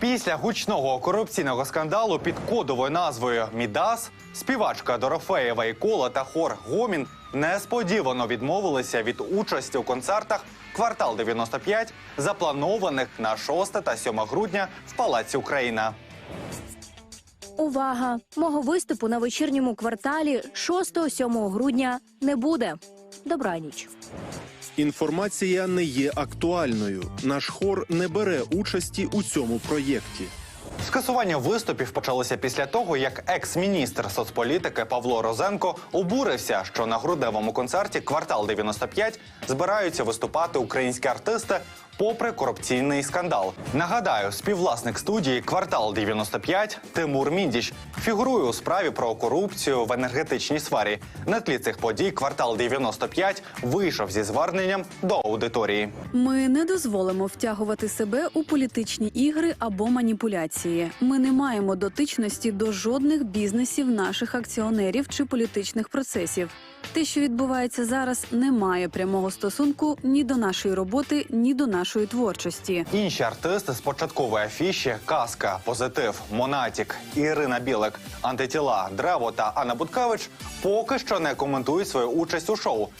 Після гучного корупційного скандалу під кодовою назвою Мідас співачка Дорофеєва і Кола та хор Гомін несподівано відмовилися від участі у концертах квартал 95, запланованих на 6 та 7 грудня в Палаці Україна. Увага! Мого виступу на вечірньому кварталі 6-7 грудня не буде. Добраніч. Інформація не є актуальною. Наш хор не бере участі у цьому проєкті. Скасування виступів почалося після того, як екс-міністр соцполітики Павло Розенко обурився, що на грудевому концерті квартал 95 збираються виступати українські артисти. Попри корупційний скандал, нагадаю, співвласник студії Квартал 95 Тимур Міндіч фігурує у справі про корупцію в енергетичній сфері. На тлі цих подій квартал 95 вийшов зі зверненням до аудиторії. Ми не дозволимо втягувати себе у політичні ігри або маніпуляції. Ми не маємо дотичності до жодних бізнесів наших акціонерів чи політичних процесів. Те, що відбувається зараз, не має прямого стосунку ні до нашої роботи, ні до нашої творчості. Інші артисти з початкової афіші Казка, Позитив, Монатік, Ірина Білик, Антитіла, Древо та Анна Буткавич поки що не коментують свою участь у шоу.